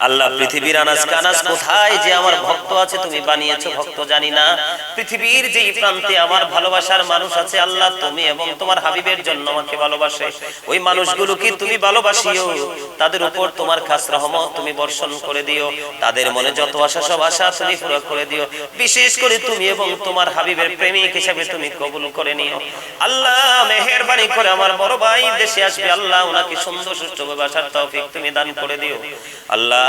আল্লাহ, পৃথিবীর আনাজ কানাজ কোথায় যে আমার ভক্ত আছে তুমি বানিয়েছো, ভক্ত জানি না। পৃথিবীর যেই প্রান্তে আমার ভালোবাসার মানুষ আছে আল্লাহ, তুমি এবং তোমার হাবিবের জন্য আমাকে ভালোবাসে। ওই মানুষগুলোকে তুমি ভালোবাসিও, তাদের উপর তোমার খাস রহমত তুমি বর্ষণ করে দিও। তাদের মনে যত আশা, সব আশা তুমি পুরো করে দিও। বিশেষ করে তুমি এবং তোমার হাবিবের প্রেমিক হিসেবে তুমি কবুল করে নিও। আল্লাহ, মেহেরবানি করে আমার বড় ভাই দেশে আসবে। আল্লাহ, ওনাকে সুন্দর সুষ্ঠুভাবে আসার তৌফিক তুমি দান করে দিও। আল্লাহ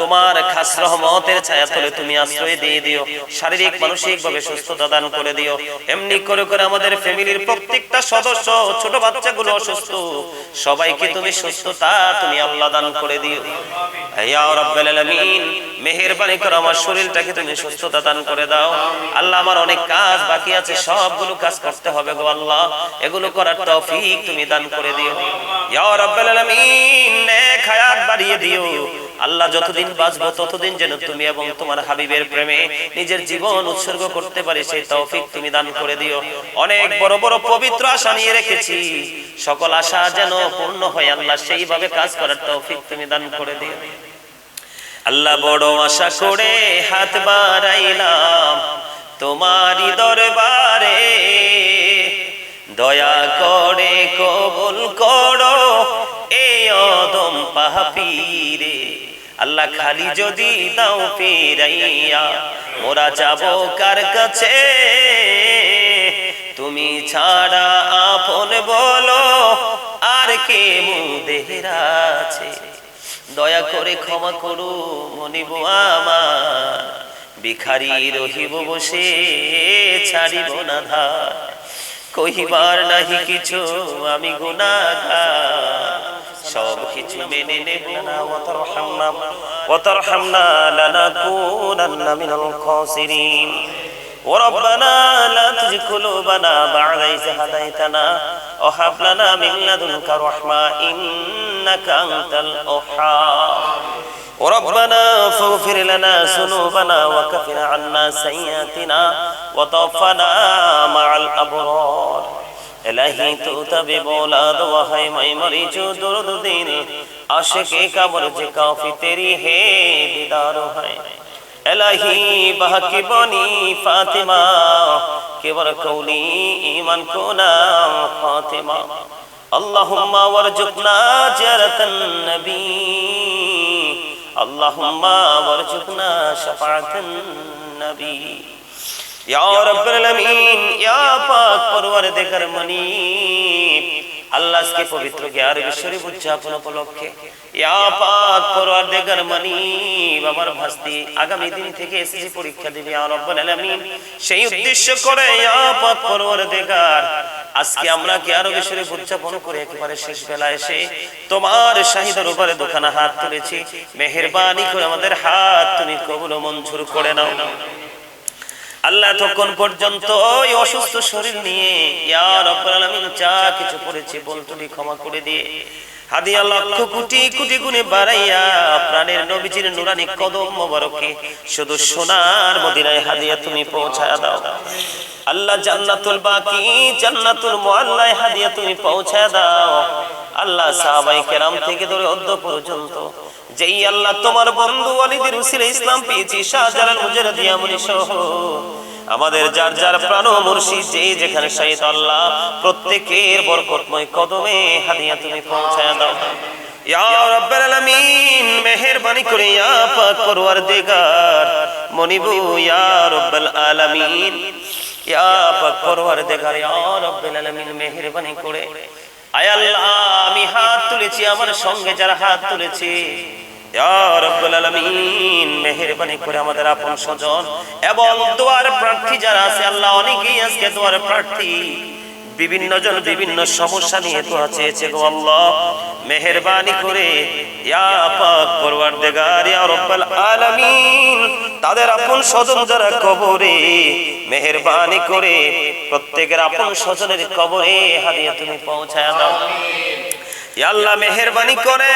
তোমার খাস রহমতের ছায়া তলে তুমি আশ্রয় দিয়ে দিও, শারীরিক, মানসিক ভাবে সুস্থতা দান করে দিও। এমনি করে করে আমাদের ফ্যামিলির প্রত্যেকটা সদস্য, ছোট বাচ্চাগুলো অসুস্থ, সবাইকে তুমি সুস্থতা তুমি আল্লাহ দান করে দিও। ইয়া রাব্বাল আলামিন, মেহেরবানি করে আমার শরীরটাকে তুমি সুস্থতা দান করে দাও। আল্লাহ, আমার অনেক কাজ বাকি আছে, সবগুলো কাজ করতে হবে গো আল্লাহ। এগুলো করার তৌফিক তুমি দান করে দিও। ইয়া রাব্বাল আলামিন, নেক হায়াত বাড়িয়ে দিও। আল্লাহ যতদিন বাঁচবো ততদিন যেন তুমি এবং তোমার হাবিবের প্রেমে নিজের জীবন উৎসর্গ করতে পারি, সেই তৌফিক তুমি দান করে দিও। অনেক বড় বড় পবিত্র আশা নিয়ে রেখেছি। সকল আশা যেন পূর্ণ হয়, আল্লাহ সেইভাবে কাজ করার তৌফিক তুমি দান করে দিও। আল্লাহ বড় আশা করে হাত বাড়াইলাম তোমারই দরবারে। দয়া করে কবুল করো এই অদম পাপীরে আল্লাহ খালি যদি দাও ফিরাইয়া, মোরা যাব কার কাছে? তুমি ছাড়া আপন বলো, আর কে মুদের আছে? দয়া করে ক্ষমা করু, মনিব আমার। ভিখারি রহিব বসে, ছাড়িব না ধার। কহিবার নাহি কিছু আমি গুনাহগার সব কিছু মেনে নেব না ওয়াতারহামনা ওয়াতারহামনা লানাকুনান্না মিনাল খাসিরিন وربنا لا تزغ قلوبنا بعد إذ هديتنا وهب لنا من لدنك رحمة إنك أنت الوهاب ربنا فاغفر لنا ذنوبنا وكفر عنا سيئاتنا وتوفنا مع الأبرار الہی تو تب بولاد وہی میں مری جو درد دل عاشق قبر جے کافی تیری ہے دیدار ہے الہی بہک بنی فاطمہ کبر کولی ایمان کو نام فاطمہ اللہم ورزقنا جرت النبی اللهم وارزقنا شفاعة النبي ইয়া রাব্বুল আলামিন ইয়া পাক পরওয়ারদিগার মনি আল্লাহ আজকে পবিত্র গ্যার বিশ্বরী উদযাপন উপলক্ষে ইয়া পাক পরওয়ারদিগার মনি বাবার ভাস্তি আগামী দিন থেকে এসএসসি পরীক্ষা দিবে ইয়া রাব্বুল আলামিন সেই উদ্দেশ্য করে ইয়া পাক পরওয়ারদিগার আজকে আমরা কি আরও বেশি উদযাপন করে একেবারে শেষ বেলা এসে তোমার শাহিদের উপরে দোকানে হাত তুলেছি। মেহেরবানি করে আমাদের হাত তুমি কবুল ও মঞ্জুর করে নাও। আল্লাহ তখন পর্যন্ত ওই অসুস্থ শরীর নিয়ে ইয়া রব্বুল আলামিন যা কিছু করেছে বলতুলি ক্ষমা করে দিয়ে হাদিয়া লক্ষ কোটি কোটি গুণে বাড়াইয়া প্রাণের নবীজির নুরানি কদম মোবারকে শুধু সোনার মদিনায় হাদিয়া তুমি পৌঁছায় দাও। আল্লাহ জান্নাতুল বাকি, জান্নাতুল মুআল্লায় হাদিয়া তুমি পৌঁছায় দাও। আল্লাহ সাহাবাই কেরাম থেকে ধরে অদ্য পর্যন্ত। যেই আল্লাহ তোমার বন্ধু আলীদের উসিলে ইসলাম পেয়েছি, শাহজালাল মুজারদি আমরি সহ আমাদের যার যার প্রাণ মুর্শিদ যে যেখানে শাহিদ আল্লাহ প্রত্যেকের বরকতময় কদমে হাদিয়া তুমি পৌঁছায় দাও। রাব্বাল আলামিন মেহেরবানি করে ইয়া পাক পরওয়ারদিগার মনিবু ইয়া রাব্বাল আলামিন। ইয়া পাক পরওয়ারদিগার ইয়া রাব্বাল আলামিন মেহেরবানি করে। আয় আল্লাহ আমি হাত তুলেছি আমার সঙ্গে যারা হাত তুলেছে। আমাদের আপন স্বজন এবং প্রার্থী যারা আছে বিভিন্ন জন বিভিন্ন সমস্যা নিয়ে গো আল্লাহ। মেহেরবানি করে, ইয়া তাদের আপন স্বজন যারা কবরে, মেহেরবানি করে, প্রত্যেকের আপন স্বজনের কবরে হাদিয়া তুমি পৌঁছায় দাও। আল্লাহ মেহেরবানি করে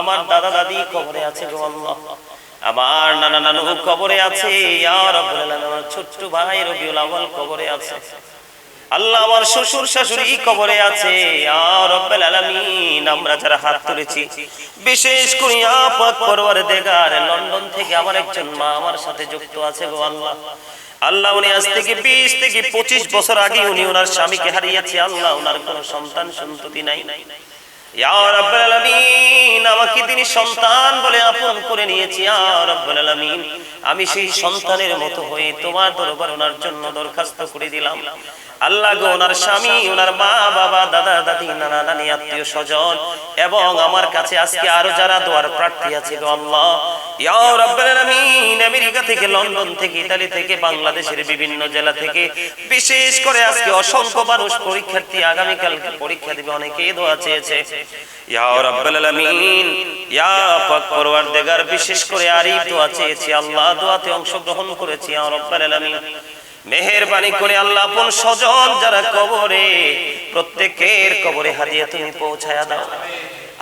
আমার দাদা দাদি কবরে আছে গো আল্লাহ। আমার নানা নানু কবরে আছে ছোট্ট ভাই কবরে আছে। আল্লাহ আমার শ্বশুর শাশুড়ি কবরে আছে আমরা যারা হাত তুলেছি। বিশেষ করে আপাক পরওয়ার দেগার লন্ডন থেকে আমার একজন মা আমার সাথে যুক্ত আছে গো আল্লাহ। আল্লাহ উনি আজ থেকে বিশ থেকে পঁচিশ বছর আগে উনি ওনার স্বামীকে হারিয়েছে। আল্লাহ ওনার কোন সন্তান সন্ততি নাই। রাব্বুল আলামিন, আমাকে তিনি সন্তান বলে আপন করে নিয়েছি। রাব্বুল আলামিন, আমি সেই সন্তানের মতো হয়ে তোমার দরবার ওনার জন্য দরখাস্ত করে দিলাম। আল্লাহ গো, ওনার স্বামী, ওনার মা, বাবা, দাদা, দাদি, নানা, নানি, আত্মীয় স্বজন, এবং আমার কাছে আজকে আরও যারা দোয়ার প্রার্থী আছে গো আল্লাহ। আমেরিকা থেকে, লন্ডন থেকে, ইতালি থেকে, বাংলাদেশের বিভিন্ন জেলা থেকে, বিশেষ করে আজকে অসংখ্য মানুষ পরীক্ষার্থী আগামী কালকে পরীক্ষা দিবে, অনেকেই দোয়া চেয়েছে। ইয়া বিশেষ করে আরিফ দোয়া চেয়েছি, আল্লাহ দোয়াতে অংশগ্রহণ করেছি মেহেরবানি করে আল্লাহ আপন স্বজন যারা কবরে, প্রত্যেকের কবরে হারিয়ে তুমি পৌঁছায়া দাও।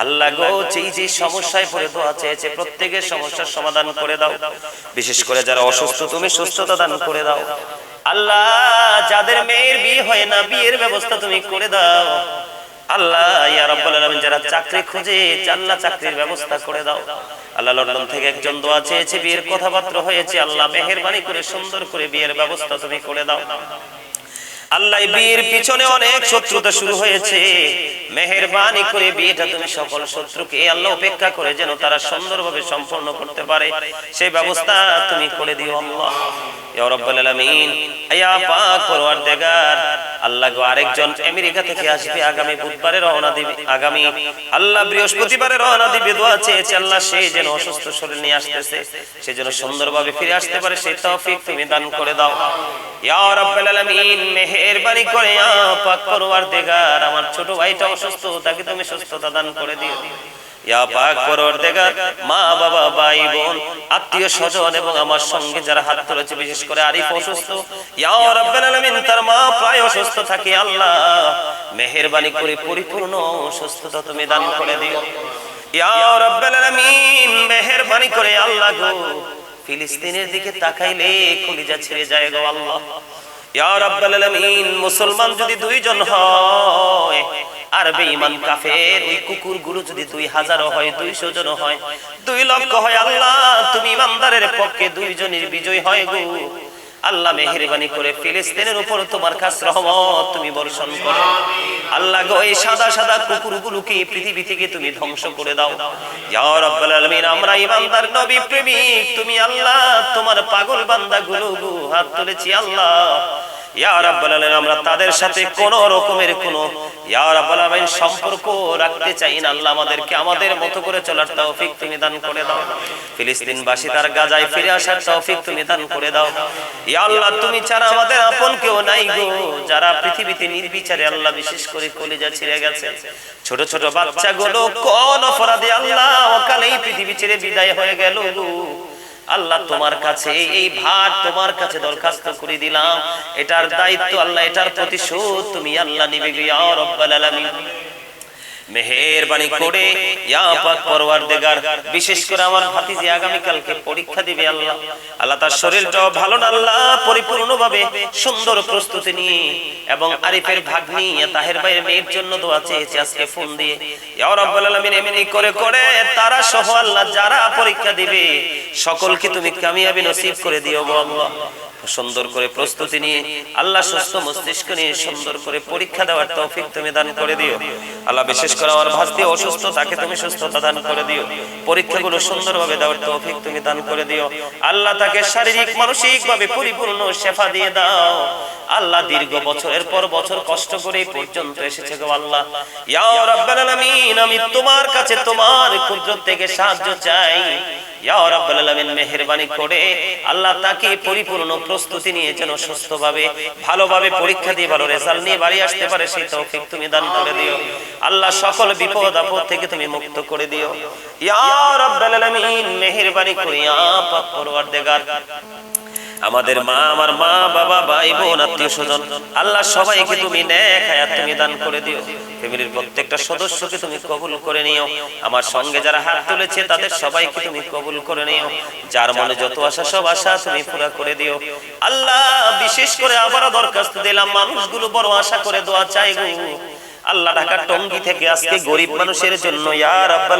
আল্লাহ গো, যেই যে সমস্যায় পড়ে দোয়া চেয়েছে, প্রত্যেকের সমস্যার সমাধান করে দাও। বিশেষ করে যারা অসুস্থ, তুমি সুস্থতা দান করে দাও। আল্লাহ, যাদের মেয়ের বিয়ে হয় না, বিয়ের ব্যবস্থা তুমি করে দাও। আল্লাহ যারা চাকরি খুঁজে চাল্লা চাকরির ব্যবস্থা করে দাও। আল্লাহ লন্ডন থেকে একজন দোয়া চেয়েছে, বিয়ের কথাবার্তা হয়েছে। আল্লাহ মেহেরবানি করে, সুন্দর করে বিয়ের ব্যবস্থা তুমি করে দাও। আল্লাহ বিয়ের পিছনে অনেক শত্রুতা শুরু হয়েছে। মেহেরবানি করে বিয়েটা তুমি সকল শত্রুকে আল্লাহ উপেক্ষা করে যেন তারা সুন্দরভাবে সম্পন্ন করতে পারে। সেই ব্যবস্থা তুমি করে দিও আল্লাহ। ইয়া রাব্বুল আলামিন। ইয়া পাক পরওয়ারদিগার। আল্লাহ গো আরেকজন আমেরিকা থেকে আসবে আগামী বুধবারে রওনা দিবে। আগামী আল্লাহ বৃহস্পতিবারে রওনা দিবে দোয়া চেয়েছে আল্লাহ সে যেন অসুস্থ শরীর নিয়ে আসতেছে সে যেন সুন্দরভাবে ফিরে আসতে পারে। সেই তৌফিক তুমি দান করে দাও ইয়া রাব্বুল আলামিন মেহেরবানি করে পাক পরওয়ারদিগার আমার ছোট ভাইটা অসুস্থ, তাকে তুমি সুস্থতা দান করে দিও। মেহেরবানি করে পরিপূর্ণ সুস্থতা তুমি দান করে দিও। ইয়া রাব্বুল করে, আল্লাহ গো, ফিলিস্তিনের দিকে তাকাইলে কলিজা ছেড়ে যায় গো, আল্লাহ। মুসলমান যদি দুইজন হয়, আর বেঈমান কাফের, ওই কুকুরগুলো যদি দুই হাজারও হয়, দুইশো জন হয়, দুই লক্ষ হয় আল্লাহ, তুমি ইমানদারের পক্ষে দুইজনের বিজয় হয় গো। আল্লাহ মেহেরবানি করে ফিলিস্তিনের উপর তোমার কাছ রহমত তুমি বর্ষণ করো। আল্লাহ গো, এই সাদা সাদা কুকুরগুলোকে পৃথিবী থেকে তুমি ধ্বংস করে দাও। ইয়া রাব্বুল আলামিন, আমরা ইমানদার নবী প্রেমিক, তুমি আল্লাহ, তোমার পাগল বান্দাগুলো হাত তুলেছি আল্লাহ। আমরা তাদের সাথে কোন রকমের কোন সম্পর্ক রাখতে চাই না। আল্লাহ আমাদেরকে আমাদের মতো করে চলার তৌফিক তুমি দান করে দাও। ফিলিস্তিনবাসী তার গাজায় ফিরে আসার তৌফিক তুমি দান করে দাও। আল্লাহ, তুমি ছাড়া আমাদের আপন কেউ নাই গো। যারা পৃথিবীতে নির্বিচারে আল্লাহ বিশেষ করে কলিজা ছিঁড়ে গেছে। ছোট ছোট বাচ্চাগুলো কোন অপরাধে আল্লাহ অকালেই পৃথিবী ছেড়ে বিদায় হয়ে গেল আল্লাহ তোমার কাছে, এই ভার তোমার কাছে দরখাস্ত করে দিলাম। এটার দায়িত্ব আল্লাহ, এটার প্রতিশোধ তুমি আল্লাহ নিবে গিয়া রব্বাল আলামিন। মেহেরবানি করে বিশেষ করে আমার ভাতিজি আগামী কালকে পরীক্ষা দিবে আল্লাহ। আল্লাহ তার শরীরটাও ভালো সুন্দর প্রস্তুতি নিয়ে এবং আরিফের ভাগ্নি তাহের ভাইয়ের মেয়ের জন্য দোয়া চেয়েছে আজকে ফোন দিয়ে। তারা সহ যারা পরীক্ষা দিবে, সকলকে তুমি করে দিও সুন্দর করে প্রস্তুতি নিয়ে, আল্লাহ সুস্থ মস্তিষ্ক নিয়ে সুন্দর করে পরীক্ষা দেওয়ার তৌফিক তুমি দান করে দিও। আল্লাহ বিশেষ করে আমার ভাস্তি অসুস্থ, তাকে তুমি সুস্থতা দান করে দিও। পরীক্ষাগুলো সুন্দরভাবে দেওয়ার তৌফিক তুমি দান করে দিও। আল্লাহ তাকে শারীরিক মানসিক ভাবে পরিপূর্ণ শেফা দিয়ে দাও। আল্লাহ দীর্ঘ বছরের পর বছর কষ্ট করে পর্যন্ত এসেছে গো আল্লাহ। ইয়া রাব্বাল আলামিন, আমি তোমার কাছে তোমার কুদরত থেকে সাহায্য চাই। ইয়া রাব্বাল করে আল্লাহ তাকে পরিপূর্ণ প্রস্তুতি নিয়ে যেন সুস্থভাবে, ভালোভাবে পরীক্ষা দিয়ে ভালো রেজাল্ট নিয়ে বাড়ি আসতে পারে, সেই তৌফিক তুমি দান করে দিও। আল্লাহ সকল বিপদ আপদ থেকে তুমি মুক্ত করে দিও। ইয়া রাব্বাল আলামিন মেহেরবানি করে, ইয়া পাক পরওয়ারদিগার। আমাদের মা, আমার মা, বাবা, ভাই, বোন, আত্মীয় স্বজন, আল্লাহ সবাইকে তুমি নেক তুমি দান করে দিও। ফ্যামিলির প্রত্যেকটা সদস্যকে তুমি কবুল করে নিও। আমার সঙ্গে যারা হাত তুলেছে, তাদের সবাইকে তুমি কবুল করে নিও। যার মনে যত আশা, সব আশা তুমি পুরা করে দিও। আল্লাহ, বিশেষ করে আবারও দরখাস্ত দিলাম, মানুষগুলো বড় আশা করে দোয়া চাই আল্লাহ ঢাকার টঙ্গি থেকে আজকে গরিব মানুষের জন্য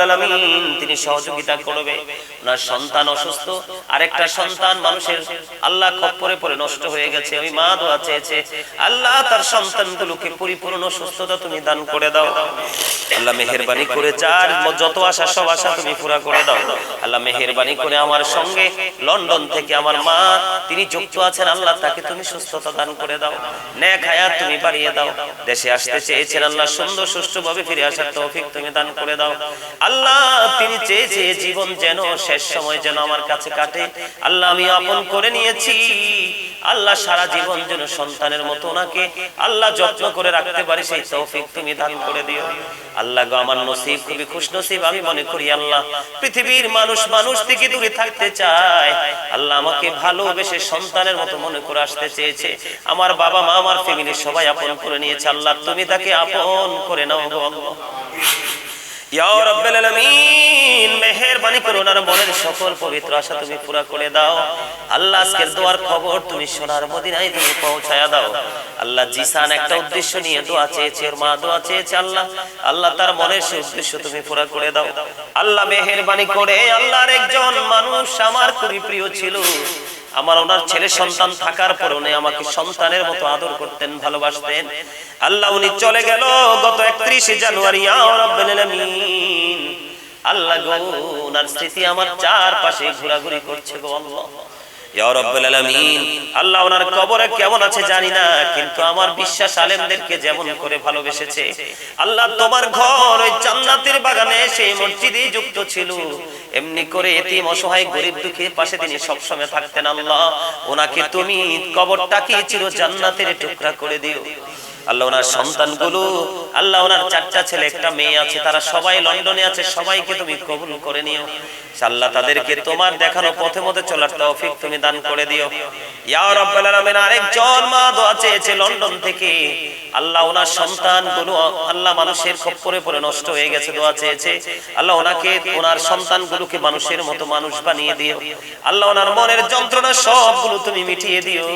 আলামিন তিনি সহযোগিতা করবে। ওনার সন্তান অসুস্থ আরেকটা সন্তান মানুষের আল্লাহ খপ্পরে পরে নষ্ট হয়ে গেছে ওই মা দোয়া চেয়েছে। আল্লাহ তার সন্তানগুলোকে পরিপূর্ণ সুস্থতা তুমি দান করে দাও। আল্লাহ মেহেরবানি করে যার যত আশা সব আশা তুমি পুরা করে দাও। আল্লাহ মেহেরবানি করে আমার সঙ্গে লন্ডন থেকে আমার মা তিনি যুক্ত আছেন আল্লাহ তাকে তুমি সুস্থতা দান করে দাও নেক হায়াত তুমি বাড়িয়ে দাও দেশে আসতে চেয়েছেন আল্লাহ সুন্দর সুষ্ঠুভাবে ফিরে আসার তৌফিক তুমি দান করে দাও। আল্লাহ তিনি চেয়েছে জীবন যেন শেষ সময় যেন আমার কাছে কাটে। আল্লাহ আমি আপন করে নিয়েছি। আল্লাহ সারা জীবন যেন সন্তানের মতো ওনাকে আল্লাহ যত্ন করে রাখতে পারি, সেই তৌফিক তুমি দান করে দিও। আল্লাহ গো, আমার নসিব খুবই খুশ নসিব আমি মনে করি আল্লাহ পৃথিবীর মানুষ মানুষ থেকে দূরে থাকতে চায়। আল্লাহ আমাকে ভালোবেসে সন্তানের মতো মনে করে আসতে চেয়েছে। আমার বাবা মা, আমার ফ্যামিলি সবাই আপন করে নিয়েছে। আল্লাহ তুমি তাকে আপন করে নাও গো। আল্লাহ মেহেরবানি করে ওনার মনের সকল পবিত্র আশা তুমি পুরা করে দাও। আল্লাহ আজকের দোয়ার খবর তুমি সোনার মদিনায় তুমি পৌঁছায়া দাও। আল্লাহ জিসান একটা উদ্দেশ্য নিয়ে দোয়া চেয়েছে, ওর মা দোয়া আল্লাহ। আল্লাহ তার মনের সেই উদ্দেশ্য তুমি পুরা করে দাও। আল্লাহ মেহেরবানি করে আল্লাহর একজন মানুষ আমার খুবই প্রিয় ছিল। আমার ওনার ছেলে সন্তান থাকার পর উনি আমাকে সন্তানের মতো আদর করতেন, ভালোবাসতেন। আল্লাহ উনি চলে গেল গত একত্রিশে জানুয়ারি আল্লাহ গো, ওনার স্মৃতি আমার চারপাশে ঘোরাঘুরি করছে গো আল্লাহ। আল্লাহ ওনার কবরে কেমন আছে জানি না, কিন্তু আমার বিশ্বাস আলেমদেরকে যেমন করে ভালোবেসেছে। আল্লাহ তোমার ঘর ওই জান্নাতের বাগানে সেই মসজিদে যুক্ত ছিল। এমনি করে এতিম, অসহায়, গরিব দুঃখের পাশে তিনি সবসময় থাকতেন আল্লাহ। ওনাকে তুমি কবরটাকে চির জান্নাতের টুকরা করে দিও। আল্লাহ ওনার সন্তানগুলো, আল্লাহ ওনার চারটা ছেলে, একটা মেয়ে আছে, তারা সবাই লন্ডনে আছে, সবাইকে তুমি কবুল করে নিও। আল্লাহ তাদেরকে তোমার দেখানো পথে মধ্যে চলার তৌফিক তুমি দান করে দিও। ইয়া রাব্বাল আলামিন, আরেকজন মা দোয়া চেয়েছে লন্ডন থেকে। আল্লাহ ওনার সন্তানগুলো, আল্লাহ মানুষের খপ্পরে পড়ে নষ্ট হয়ে গেছে দোয়া চেয়েছে। আল্লাহ ওনাকে, ওনার সন্তানগুলোকে মানুষের মতো মানুষ বানিয়ে দিও। আল্লাহ ওনার মনের যন্ত্রণা সবগুলো তুমি মিটিয়ে দিও।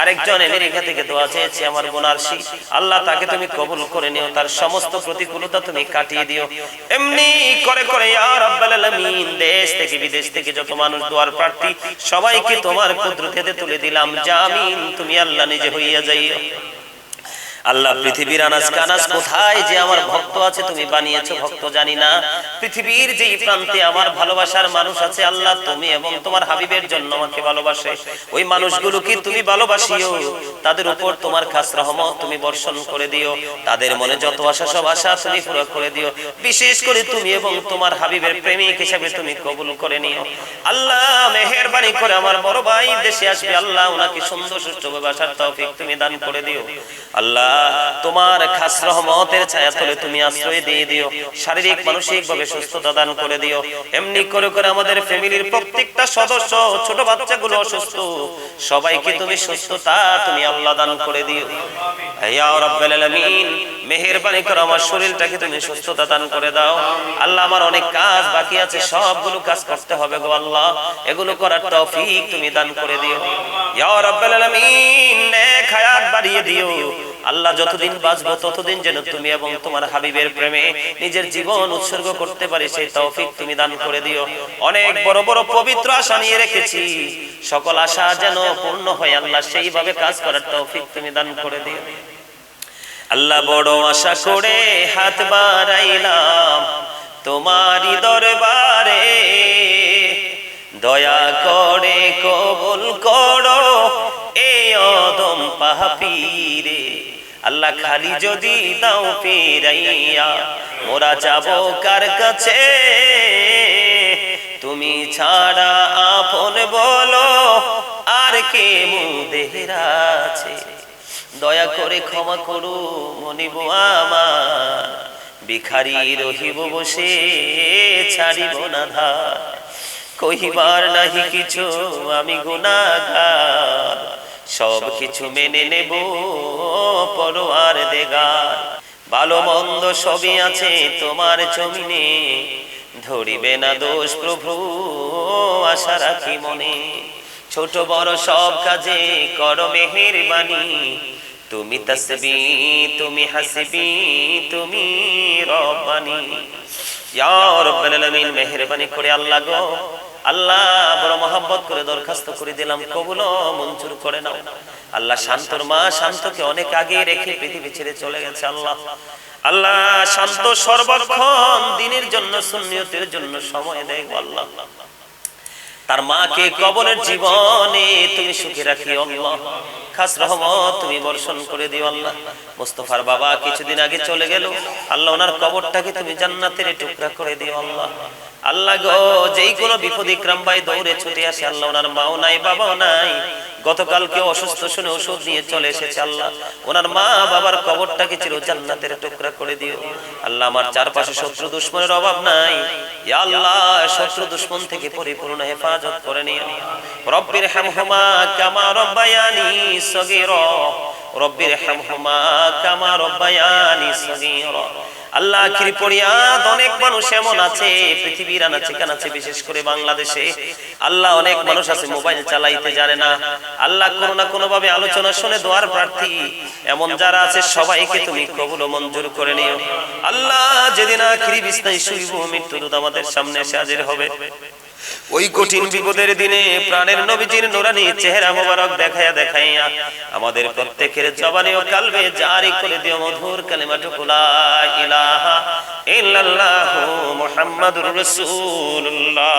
আরেকজন আমেরিকা থেকে দোয়া চেয়েছে, আমার বোনারসি আল্লাহ তাকে তুমি কবুল করে নিও, তার সমস্ত প্রতিকূলতা তুমি কাটিয়ে দিও। এমনি করে করে দেশ থেকে বিদেশ থেকে যত মানুষ দোয়ার প্রার্থী, সবাইকে তোমার কুদরতে তুলে দিলাম। জামিন, তুমি আল্লাহ নিজে হইয়া যাইও। আল্লাহ, পৃথিবীর আনাজ কানাজ কোথায় যে আমার ভক্ত আছে তুমি বানিয়েছো, ভক্ত জানি না। পৃথিবীর যেই প্রান্তে আমার ভালোবাসার মানুষ আছে, আল্লাহ তুমি এবং তোমার হাবিবের জন্য আমাকে ভালোবাসে। ওই মানুষগুলোকে তুমি ভালোবাসিও। তাদের উপর তোমার খাস রহমত তুমি বর্ষণ করে দিও। তাদের মনে যত আশা, সব আশা তুমি পুরো করে দিও। বিশেষ করে তুমি এবং তোমার হাবিবের প্রেমিক হিসাবে তুমি কবুল করে নিও। আল্লাহ মেহেরবানি করে আমার বড় ভাই দেশে আসবে। আল্লাহ ওনাকে সুন্দর, সুষ্ঠুভাবে আসার তৌফিক তুমি দান করে দিও। আল্লাহ তোমার খাস রহমতের ছায়া তলে তুমি আশ্রয় দিয়ে দিও, শারীরিক মানসিক ভাবে সুস্থতা দান করে দিও। এমনি করে করে আমাদের ফ্যামিলির প্রত্যেকটা সদস্য, ছোট বাচ্চাগুলো অসুস্থ, সবাইকে তুমি সুস্থতা তুমি আল্লাহ দান করে দিও। ইয়া রাব্বাল আলামিন, মেহেরবানি করে, আমার শরীরটাকে তুমি সুস্থতা দান করে দাও। আল্লাহ, আমার অনেক কাজ বাকি আছে, সবগুলো কাজ করতে হবে গো আল্লাহ। এগুলো করার তৌফিক তুমি দান করে দিও। ইয়া রাব্বাল আলামিন, নেক হায়াত বাড়িয়ে দিও। আল্লাহ যতদিন বাঁচবো, ততদিন যেন তুমি এবং তোমার হাবিবের প্রেমে নিজের জীবন উৎসর্গ করতে পারি, সেই তৌফিক তুমি দান করে দিও। অনেক বড় বড় পবিত্র আশা নিয়ে রেখেছি। সকল আশা যেন পূর্ণ হয়, আল্লাহ সেইভাবে কাজ করার তৌফিক তুমি দান করে দিও। আল্লাহ বড় আশা করে হাত বাড়াইলাম, তোমারই দরবারে দয়া করে কবুল করো এই অদম পাহাপিরে আল্লাহ খালি যদি দাও ফিরাইয়া, মোরা যাব কার কাছে? তুমি ছাড়া আপন বলো, আর কে মুদের আছে? দয়া করে ক্ষমা করু, মনিব আমার। ভিখারি রহিব বসে, ছাড়িব না ধার। কহিবার নাহি কিছু, আমি গুনাহগার সব কিছু মেনে নেব, পরোয়ার দেগার। ভালো মন্দ সবই আছে তোমার জমিনে, ধরিবে না দোষ প্রভু, আশা রাখি মনে। ছোট বড় সব কাজে করো মেহেরবানি, তুমি তসবি, তুমি হাসবি, তুমি রব্বানি। ইয়া রব্বাল আলামিন, মেহেরবানি করে আল্লাহ গো আল্লাহ বড় মহাব্বত করে দরখাস্ত করে দিলাম কবুল মঞ্জুর করে নাও। আল্লাহ শান্তর মা শান্তকে অনেক আগে রেখে পৃথিবী ছেড়ে চলে গেছে আল্লাহ। আল্লাহ শান্ত সর্বক্ষণ দিনের জন্য, সুন্নিয়তের জন্য সময় দেয় আল্লাহ। তার মাকে কবরের জীবনে তুমি সুখে রাখি আল্লাহ। খাস রহমত তুমি বর্ষণ করে দিও আল্লাহ। মুস্তফার বাবা কিছুদিন আগে চলে গেল। আল্লাহ ওনার কবরটাকে তুমি জান্নাতের টুকরা করে দিও আল্লাহ। আল্লাহ। গো যেই কোনো বিপদ ইকরাম ভাই দৌড়ে ছুটে আসে আল্লাহ ওনার মাও নাই বাবাও নাই। গতকালকে অসুস্থ শুনে ওষুধ নিয়ে চলে এসেছে আল্লাহ। ওনার মা বাবার কবরটাকে চির জান্নাতের টুকরা করে দিও। আল্লাহ আমার চারপাশে শত্রু দুশ্মনের অভাব নাই। আল্লাহ, শত্রু দুশ্মন থেকে পরিপূর্ণ হেফাজত করে নিও। রব্বির হামহুমা কামা রব্বায়ানি সগীরা। রব্বির হামহুমা কামা রব্বায়ানি সগীরা। আল্লাহ কৃপণিয়াত অনেক মানুষ এমন আছে পৃথিবীর আনাচে কানাচে বিশেষ করে বাংলাদেশে। আল্লাহ অনেক মানুষ আছে মোবাইল চালাইতে জানে না। আল্লাহ কোনো না কোনো ভাবে আলোচনা শুনে দোয়ার প্রার্থী। এমন যারা আছে সবাইকে তুমি কবুল ও মঞ্জুর করে নিও। আল্লাহ যেদিন আখিরি বিস্তায় শুইব মৃত্যুদূত আমাদের সামনে এসে হাজির হবে। ওই কঠিন বিপদের দিনে প্রাণের নবীজির নুরানি চেহারা মোবারক দেখাইয়া দেখাইয়া আমাদের প্রত্যেকের জবানে ও কালবে জারি করে দিও মধুর কালিমাটুকু লা ইলাহা ইল্লাল্লাহু মুহাম্মাদুর রাসূলুল্লাহ।